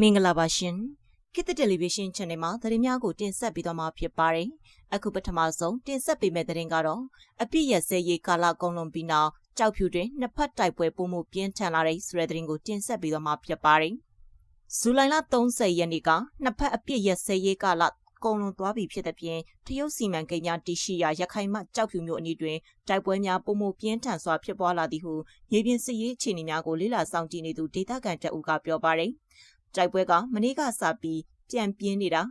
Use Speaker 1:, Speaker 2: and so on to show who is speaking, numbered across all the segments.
Speaker 1: မင်္ဂလာပါရှင်ခေတ်တယ်လီဗီရှင်း channel မှာသတင်းများကိုတင်ဆက်ပေးသွားမှာဖြစ်ပါတယ်အခုပထမဆုံးတင်ဆက်ပေးမယ့်သတင်းကတော့အပြည့်ရစဲရေးကာလကုန်လွန်ပြီးနောက်ကြောက်ဖြူတွင်နှစ်ဖက်တိုက်ပွဲပုံမှုပြင်းထန်လာတဲ့ဆိုတဲ့သတင်းကိုတင်ဆက်ပေးသွားမှာဖြစ်ပါတယ်ဇူလိုင်လ30ရက်နေ့ကနှစ်ဖက်အပြည့်ရစဲရေးကာလကုန်လွန်သွားပြီဖြစ်တဲ့ပြင်တရုတ်စီမံကိန်းများတည်ရှိရာရခိုင်မှကြောက်ဖြူမျိုးအနီးတွင်တိုက်ပွဲများပုံမှုပြင်းထန်စွာဖြစ်ပွားလာသည်ဟုမြေပြင်စစ်ရေးအခြေအနေများကိုလေ့လာစောင့်ကြည့်နေသူဒေသခံတအုပ်ကပြောပါတယ် တိုက်ပွဲကမနေ့ကစပြီးပြန်ပြင်းနေတာ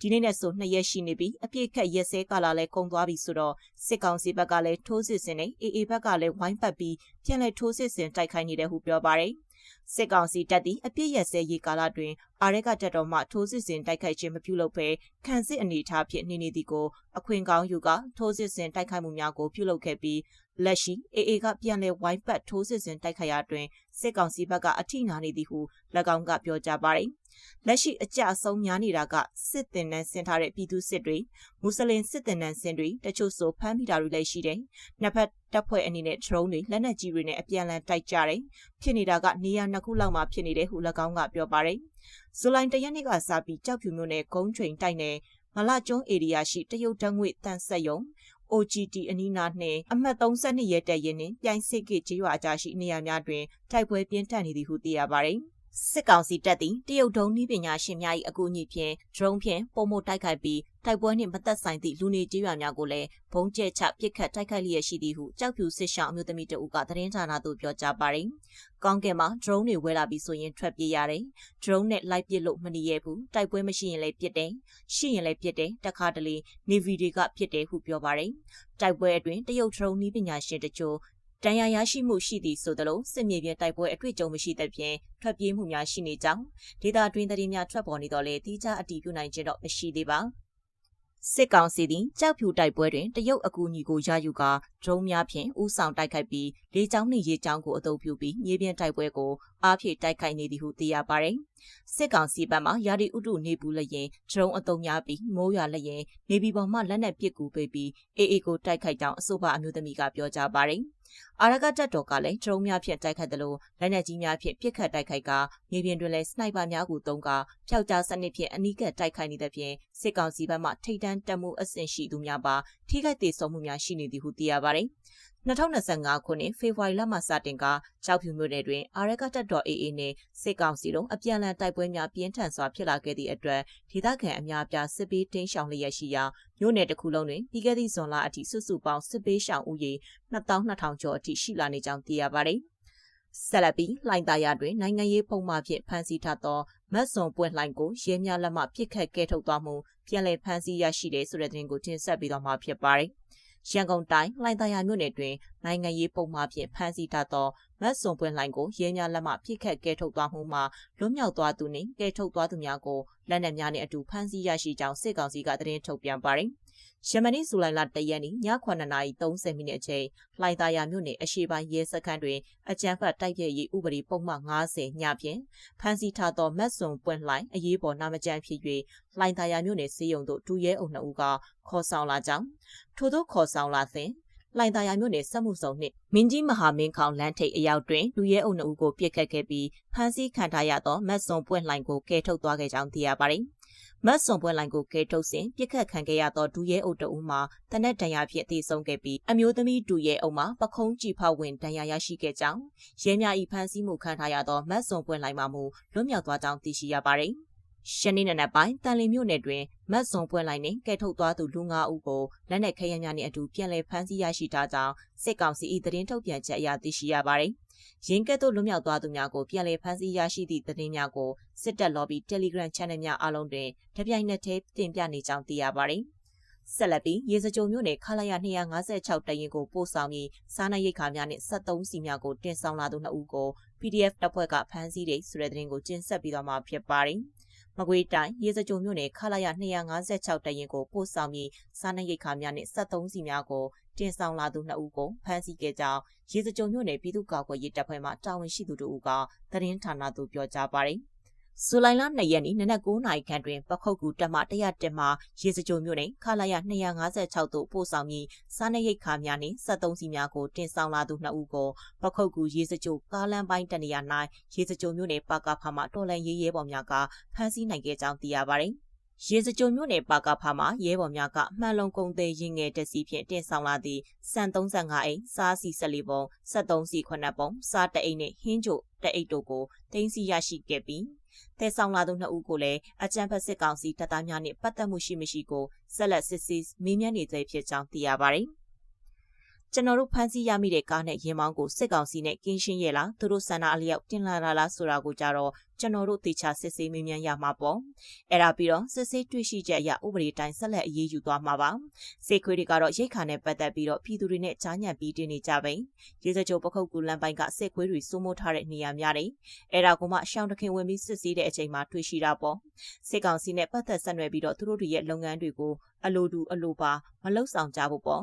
Speaker 1: ဒီနေ့နဲ့ဆိုနှစ်ရက်ရှိနေပြီအပြည့်ခက်ရက်စဲကာလာလဲကုန်သွားပြီဆိုတော့စစ်ကောင်စီဘက်ကလည်းထိုးစစ်ဆင်နေအေအေဘက်ကလည်းဝိုင်းပတ်ပြီးပြန်လဲထိုးစစ်ဆင်တိုက်ခိုင်းနေတယ်ဟုပြောပါတယ်စစ်ကောင်စီတပ်သည်အပြည့်ရက်စဲရေးကာလတွင်အာရက်ကတပ်တော်မှထိုးစစ်ဆင်တိုက်ခိုက်ခြင်းမပြုလုပ်ဘဲခံစစ်အနေအထားဖြင့်နေနေသည်ကိုအခွင့်ကောင်းယူကထိုးစစ်ဆင်တိုက်ခိုက်မှုများကိုပြုလုပ်ခဲ့ပြီး လက်ရှိအေအေကပြန်လည်ဝိုင်းပတ်ထိုးစစ်ဆင်တိုက်ခိုက်ရာတွင်စစ်ကောင်စီဘက်ကအထိနာနေသည်ဟု၎င်းကပြောကြားပါတယ်။လက်ရှိအကြအဆုံးများနေတာကစစ်တင်နှန်းဆင်ထားတဲ့ပြည်သူစစ်တွေမွတ်စလင်စစ်တင်နှန်းဆင်တွေတချို့ဆိုဖမ်းမိတာတွေလည်းရှိတယ်။နှစ်ဖက်တပ်ဖွဲ့အနေနဲ့ drone တွေလက်နက်ကြီးတွေနဲ့အပြန်အလှန်တိုက်ကြတယ်။ဖြစ်နေတာကနေရာနှစ်ခုလောက်မှာဖြစ်နေတယ်ဟု၎င်းကပြောပါတယ်။ဇူလိုင်တရက်နေ့ကစပြီးကြောက်ဖြူမျိုးနဲ့ဂုံးချိန်တိုက်နယ်မလာကျွန်းဧရိယာရှိတရုတ်တန်းငွေတန်ဆက်ယုံ OGT အနီးနားနှင့်အမှတ်32ရဲတပ်ရင်းနှင့်ပြိုင်စစ်ကိကျေးရွာအကြားရှိနေရာများတွင်တိုက်ပွဲပြင်းထန်နေသည်ဟုသိရပါသည် စစ်ကောင်စီတပ်သည်တရုတ်ဒုံနည်းပညာရှင်များ၏အကူအညီဖြင့် drone ဖြင့်ပုံမတိုက်ခိုက်ပြီးတိုက်ပွဲနှင့်မသက်ဆိုင်သည့်လူနေကြေးရွာများကိုလည်းဘုံကျဲချပစ်ခတ်တိုက်ခိုက်လျက်ရှိသည်ဟုကြောက်ဖြူစစ်ဆောင်အမျိုးသမီးတဦးကသတင်းဌာနသို့ပြောကြားပါသည်။ကောင်းကင်မှာ drone တွေဝဲလာပြီးဆိုရင်ထွက်ပြေးရတယ်။ drone နဲ့လိုက်ပစ်လို့မနေရဘူး။တိုက်ပွဲမရှိရင်လည်းပစ်တယ်။ရှိရင်လည်းပစ်တယ်။တခါတလေ Navy တွေကပစ်တယ်ဟုပြောပါသည်။တိုက်ပွဲအတွင်းတရုတ် drone နည်းပညာရှင်တချို့ တန်ရာရရှိမှုရှိသည်ဆိုသလိုစစ်မြေပြင်တိုက်ပွဲအတွေ့အကြုံမရှိသဖြင့်ထွက်ပြေးမှုများရှိနေကြောင်းဒေတာတွင်တရင်များထွက်ပေါ်နေတော့လေတိကျအတည်ပြုနိုင်ခြင်းတော့မရှိသေးပါစစ်ကောင်စီသည်ကြောက်ဖြူတိုက်ပွဲတွင်တရုတ်အကူအညီကိုရယူကာဒရုန်းများဖြင့်ဥဆောင်တိုက်ခိုက်ပြီးလေကြောင်းနှင့်ရေကြောင်းကိုအသုံးပြုပြီးမြေပြင်တိုက်ပွဲကိုအားဖြည့်တိုက်ခိုက်နေသည်ဟုသိရပါသည်။စစ်ကောင်စီဘက်မှရာဒီဥတုနေပူလျင်ဒရုန်းအသုံးများပြီးမိုးရွာလျင်နေပြည်တော်မှလက်နက်ပစ်ကူပေးပြီးအေအေကိုတိုက်ခိုက်ကြောင်းအဆိုပါအမျိုးသမီးကပြောကြားပါသည်။ အာရကတပ်တော်ကလည်းဒရုန်းများဖြင့်တိုက်ခိုက်တယ်လို့လက်နက်ကြီးများဖြင့်ပစ်ခတ်တိုက်ခိုက်ကမြေပြင်တွင်လည်းစနိုက်ပါများကိုတုံးကဖျောက်ကြားစနစ်ဖြင့်အနီးကပ်တိုက်ခိုက်နေတဲ့ဖြင့်စစ်ကောင်စီဘက်မှထိတ်တန့်တက်မှုအဆင့်ရှိသူများပါထိခိုက်ဒေဆုံးမှုများရှိနေသည်ဟုသိရပါတယ်။ 2025ခုနှစ်ဖေဖော်ဝါရီလမှစတင်ကကြောက်ဖြူမြို့နယ်တွင်အာရကတပ်တော် AA နှင့်စစ်ကောင်စီတို့အပြန်အလှန်တိုက်ပွဲများပြင်းထန်စွာဖြစ်လာခဲ့သည့်အတွက်ဒေသခံအများပြားစစ်ပေးတင်းရှောင်လျက်ရှိရာမြို့နယ်တစ်ခုလုံးတွင်ပြီးခဲ့သည့်ဇွန်လအထိစုစုပေါင်းစစ်ပေးရှောင်ဦးရေ2200ကျော်အထိရှိလာနေကြောင်းသိရပါတယ်။ဆက်လက်ပြီးလှိုင်သာယာတွင်နိုင်ငံရေးပုံမှန်ဖြင့်ဖမ်းဆီးထားသောမတ်စွန်ပွင့်လှိုင်ကိုရဲများလက်မှပြစ်ခတ်ကဲထုတ်သွားမှုပြန်လည်ဖမ်းဆီးရရှိတဲ့ဆိုတဲ့သတင်းကိုတင်ဆက်ပေးသွားမှာဖြစ်ပါတယ်။ ရန်ကုန်တိုင်းလှိုင်သာယာမြို့နယ်တွင်နိုင်ငံရေးပုံမှားဖြင့်ဖမ်းဆီးထားသောမတ်စွန်ပွင့်လှိုင်ကိုရဲများလက်မှပြစ်ခတ်ကဲထုတ်သွားမှုမှာလွတ်မြောက်သွားသူနှင့်ကဲထုတ်သွားသူများကိုလက်နက်များနှင့်အတူဖမ်းဆီးရရှိကြောင်းစစ်ကောင်စီကသတင်းထုတ်ပြန်ပါတယ်။ ယမန်ဇူလိုင်လ၁ရက်နေ့ည9:30မိနစ်အချိန်လှိုင်သာယာမြို့နယ်အရှိပိုင်းရဲစခန်းတွင်အကြမ်းဖက်တိုက်ပြည့်ရေးဥပဒေပုံမှန်90ညဖြင့်ဖမ်းဆီးထားသောမတ်စွန်ပွင့်လှိုင်အရေးပေါ်နာမကျန်းဖြစ်၍လှိုင်သာယာမြို့နယ်စေယုံသို့ဒူရဲအုပ်နှုတ်ဦးကခေါ်ဆောင်လာကြောင်းထို့သောခေါ်ဆောင်လာစဉ်လှိုင်သာယာမြို့နယ်စက်မှုဆောင်နှင့်မင်းကြီးမဟာမင်းခေါင်လမ်းထိပ်အရောက်တွင်လူရဲအုပ်နှုတ်ကိုပြစ်ခတ်ခဲ့ပြီးဖမ်းဆီးခံထားရသောမတ်စွန်ပွင့်လှိုင်ကိုကယ်ထုတ်သွားခဲ့ကြောင်းသိရပါသည် မတ်စွန်ပွဲလိုင်းကိုကဲထုတ်စဉ်ပြစ်ခတ်ခံခဲ့ရသောဒူရဲအုပ်တအုပ်မှာတနက်တန်ရာဖြင့်တည်ဆုံးခဲ့ပြီးအမျိုးသမီးဒူရဲအုပ်မှာပခုံးကြည်ဖောက်ဝင်တန်ရာရရှိခဲ့ကြောင်းရဲများဤဖမ်းဆီးမှုခံထားရသောမတ်စွန်ပွဲလိုင်းမှာမူလွတ်မြောက်သွားကြောင်းသိရှိရပါတယ်။ရှနေ့နနက်ပိုင်းတန်လီမြို့နယ်တွင်မတ်စွန်ပွဲလိုင်းနှင့်ကဲထုတ်သွားသူလူ၅ဦးကိုလက်နက်ခဲယမ်းများနှင့်အတူပြန်လည်ဖမ်းဆီးရရှိထားကြောင်းစစ်ကောင်စီ၏သတင်းထုတ်ပြန်ချက်အရသိရှိရပါတယ်။ ရင်းကဲ့သို့လွတ်မြောက်သွားသူများကိုပြန်လည်ဖမ်းဆီးရရှိသည့်သတင်းများကိုစစ်တပ် lobby Telegram Channel များအားလုံးတွင်တပြိုင်နက်တည်းတင်ပြနေကြောင်းသိရပါတယ်။ဆက်လက်ပြီးရေစကြိုမြို့နယ်ခလာရ256တရင်ကိုပို့ဆောင်ပြီးစားနပ်ရိက္ခာများနှင့်73စီများကိုတင်ဆောင်လာသူ2ဦးကို PDF တပ်ဖွဲ့ကဖမ်းဆီးတဲ့ဆိုတဲ့သတင်းကိုကျင်းဆက်ပြီးတော့မှဖြစ်ပါတယ်။မကွေးတိုင်းရေစကြိုမြို့နယ်ခလာရ256တရင်ကိုပို့ဆောင်ပြီးစားနပ်ရိက္ခာများနဲ့73စီများကို တင်ဆောင်လာသူ2ဦးကိုဖမ်းဆီးခဲ့ကြောင်းရေစကြိုမြို့နယ်ပြည်သူ့ကာကွယ်ရေးတပ်ဖွဲ့မှတာဝန်ရှိသူတို့ကသတင်းဌာနသို့ပြောကြားပါတယ်ဇူလိုင်လ2ရက်နေ့နနက်9:00နာရီခန့်တွင်ပခုတ်ကူတက်မ101မှာရေစကြိုမြို့နယ်ခလာရ256သို့ပို့ဆောင်ပြီးစားနပ်ရိက္ခာများနှင့်73စီများကိုတင်ဆောင်လာသူ2ဦးကိုပခုတ်ကူရေစကြိုကားလမ်းပိုင်းတနေရာ၌ရေစကြိုမြို့နယ်ပါကာဖာမှတော်လန်ရေးရဲဘော်များကဖမ်းဆီးနိုင်ခဲ့ကြောင်းသိရပါသည်။ ရေစကြိုမြို့နယ်ပါကာဖာမှာရဲဘော်များကမှန်လုံကုန်းသေးရင်ငယ်တက်စီဖြင့်တင်ဆောင်လာသည့်စံ35အိမ်စားစီ14ပုံ73စီ9ပုံစားတအိမ်နှင့်ဟင်းချိုတအိတ်တို့ကိုတင်စီရရှိခဲ့ပြီးတဲဆောင်လာသူနှစ်ဦးကိုလည်းအကြံဖက်စစ်ကောင်စီတပ်သားများနှင့်ပတ်သက်မှုရှိမရှိကိုဆက်လက်စစ်ဆေးမေးမြန်းနေသေးဖြစ်ကြောင်းသိရပါတယ်။ကျွန်တော်တို့ဖမ်းဆီးရမိတဲ့ကားနဲ့ရင်မောင်းကိုစစ်ကောင်စီနဲ့ကင်းရှင်းရဲ့လားသူတို့ဆန္ဒအလျောက်တင်လာတာလားဆိုတာကိုကြတော့ ကျွန်တော်တို့တေချာစစ်ဆေးမေးမြန်းရမှာပေါ့အဲ့ဒါပြီးတော့စစ်ဆေးတွေ့ရှိချက်အရဥပဒေတိုင်းဆက်လက်အရေးယူသွားမှာပါစေခွေးတွေကတော့ရိတ်ခါနဲ့ပတ်သက်ပြီးတော့ပြည်သူတွေနဲ့ကြားညံ့ပြီးတင်နေကြပိန်ရေစကြိုပခုတ်ကူလမ်းပိုင်းကစေခွေးတွေစိုးမိုးထားတဲ့နေရာများတယ်အဲ့ဒါကမှရှောင်းတခင်ဝင်ပြီးစစ်ဆေးတဲ့အချိန်မှာတွေ့ရှိတာပေါ့စစ်ကောင်စီနဲ့ပတ်သက်ဆက်နွယ်ပြီးတော့သူတို့တွေရဲ့လုပ်ငန်းတွေကိုအလိုတူအလိုပါမလှုပ်ဆောင်ကြဖို့ပေါ့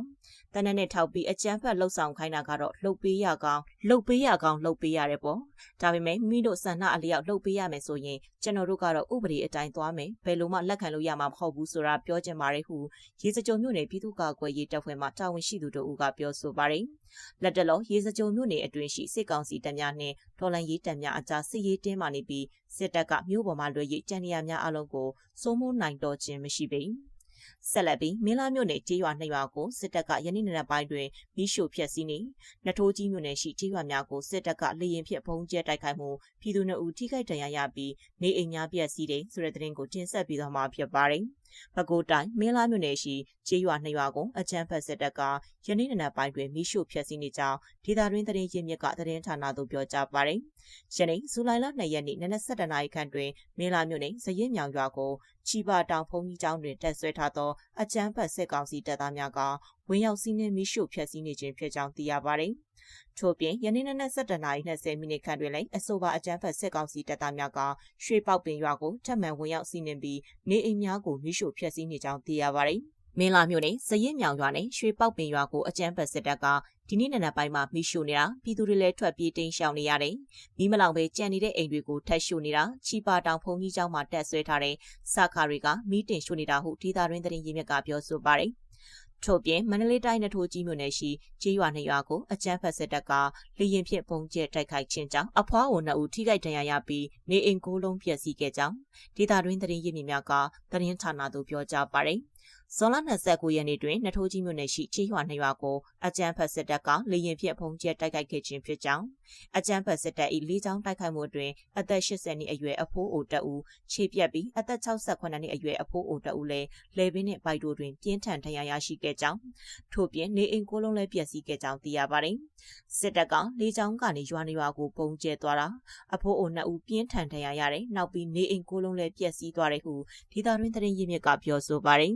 Speaker 1: တနက်နဲ့ထောက်ပြီးအကြမ်းဖက်လှုပ်ဆောင်ခိုင်းတာကတော့လှုပ်ပေးရကောင်းလှုပ်ပေးရကောင်းလှုပ်ပေးရတယ်ပေါ့ဒါပေမဲ့မိတို့ဆန္ဒအလျောက်လှုပ်ပေးရမယ်ဆိုရင်ကျွန်တော်တို့ကတော့ဥပဒေအတိုင်းသွားမယ်ဘယ်လိုမှလက်ခံလို့ရမှာမဟုတ်ဘူးဆိုတာပြောချင်ပါတယ်ဟုရေစကြုံမြို့နယ်ပြည်သူ့ကာကွယ်ရေးတပ်ဖွဲ့မှတာဝန်ရှိသူတို့ကပြောဆိုပါတယ်လက်တလောရေစကြုံမြို့နယ်အတွင်းရှိစစ်ကောင်စီတပ်များနှင့်ဒေါ်လန်ရေးတပ်များအကြားစစ်ရေးတင်းမာနေပြီးစစ်တပ်ကမြို့ပေါ်မှာလွှဲရေးတန်ရာများအလုံးကိုစိုးမိုးနိုင်တော့ခြင်းမရှိပေ။ ဆက်လက်ပြီးမင်းလာမြို့နယ်ကျေးရွာနှစ်ရွာကိုစစ်တပ်ကယနေ့နေ့ပိုင်းတွင်မိရှို့ဖျက်ဆီးနေနထိုးကြီးမြို့နယ်ရှိကျေးရွာများကိုစစ်တပ်ကလေရင်ဖြင့်ပုံကျဲတိုက်ခိုက်မှုပြည်သူနှုတ်ထိခိုက်ဒဏ်ရာရပြီးနေအိမ်များပျက်စီးတယ်ဆိုတဲ့သတင်းကိုတင်ဆက်ပြီးတော့မှာဖြစ်ပါတယ်။ပဲခူးတိုင်းမင်းလာမြို့နယ်ရှိကျေးရွာနှစ်ရွာကိုအကြမ်းဖက်စစ်တပ်ကယနေ့နံနက်ပိုင်းတွင်မိရှို့ဖျက်ဆီးနေကြောင်းဒေသတွင်းသတင်းရင်းမြစ်ကသတင်းဌာနသို့ပြောကြားပါတယ်။ယနေ့ဇူလိုင်လ2ရက်နေ့နနက်7:00နာရီခန့်တွင်မင်းလာမြို့နယ်ဇရင်မြောင်ရွာကိုချီပါတောင်ဖုန်ကြီးကျောင်းတွင်တက်ဆွဲထားသောအကြမ်းဖက်စစ်ကောင်စီတပ်သားများကဝင်ရောက်စီးနင်းမိရှို့ဖျက်ဆီးနေခြင်းဖြစ်ကြောင်းသိရပါတယ်။ ထို့ပြင်ယနေ့နနက်7:20မိနစ်ခန့်တွင်လည်းအဆိုပါအကြမ်းဖက်စစ်ကောင်စီတပ်သားများကရွှေပေါက်ပင်ရွာကိုထပ်မံဝင်ရောက်စီးနင်းပြီးနေအိမ်များကိုမိရှို့ဖျက်ဆီးနေကြောင်းသိရပါတယ်။မင်းလာမြို့နယ်စရင်မြောင်ရွာနဲ့ရွှေပေါက်ပင်ရွာကိုအကြမ်းဖက်စစ်တပ်ကဒီနေ့နံနက်ပိုင်းမှာမိရှို့နေတာပြည်သူတွေလည်းထွက်ပြေးတိမ်းရှောင်နေရတယ်။မိမလောင်ပဲကြံနေတဲ့အိမ်တွေကိုထပ်ရှို့နေတာချီပါတောင်ဖုန်ကြီးကျောင်းမှာတက်ဆွဲထားတဲ့စခါတွေကမိတင်ရှို့နေတာဟုဒေသတွင်းသတင်းရင်းမြစ်ကပြောဆိုပါတယ်။ ထို့ပြင်မန္တလေးတိုင်းနထိုးကြီးမြို့နယ်ရှိကျေးရွာနှစ်ရွာကိုအကြမ်းဖက်စစ်တပ်ကလေရင်ဖြင့်ပုံကျဲတိုက်ခိုက်ခြင်းကြောင့်အဖွားဝန်နှစ်ဦးထိခိုက်ဒဏ်ရာရပြီးနေအိမ်ကိုလုံးပျက်စီးခဲ့ကြောင်းဒေသတွင်းသတင်းရင်းမြစ်များကသတင်းဌာနသို့ပြောကြားပါတယ်။ ဇွန်လ29ရက်နေ့တွင်နထိုးကြီးမြို့နယ်ရှိချေးရွာနှစ်ရွာကိုအကြမ်းဖက်စစ်တပ်ကလေရင်ဖြင့်ဖုံးကျဲတိုက်ခိုက်ခဲ့ခြင်းဖြစ်ကြောင်းအကြမ်းဖက်စစ်တပ်၏လေးချောင်းတိုက်ခိုက်မှုတွင်အသက်80နှစ်အရွယ်အဖိုးအိုတအူခြေပြက်ပြီးအသက်68နှစ်အရွယ်အဖိုးအိုတအူလည်းလေပင်နှင့်ပိုက်တို့တွင်ပြင်းထန်ဒဏ်ရာရရှိခဲ့ကြောင်းထို့ပြင်နေအိမ်ကိုလုံးလည်းပျက်စီးခဲ့ကြောင်းသိရပါတယ်စစ်တပ်ကလေးချောင်းကနေရွာနေရွာကိုပုံကျဲသွားတာအဖိုးအိုနှစ်ဦးပြင်းထန်ဒဏ်ရာရတယ်နောက်ပြီးနေအိမ်ကိုလုံးလည်းပျက်စီးသွားတယ်ဟုဒေသတွင်းသတင်းရင်းမြစ်ကပြောဆိုပါတယ်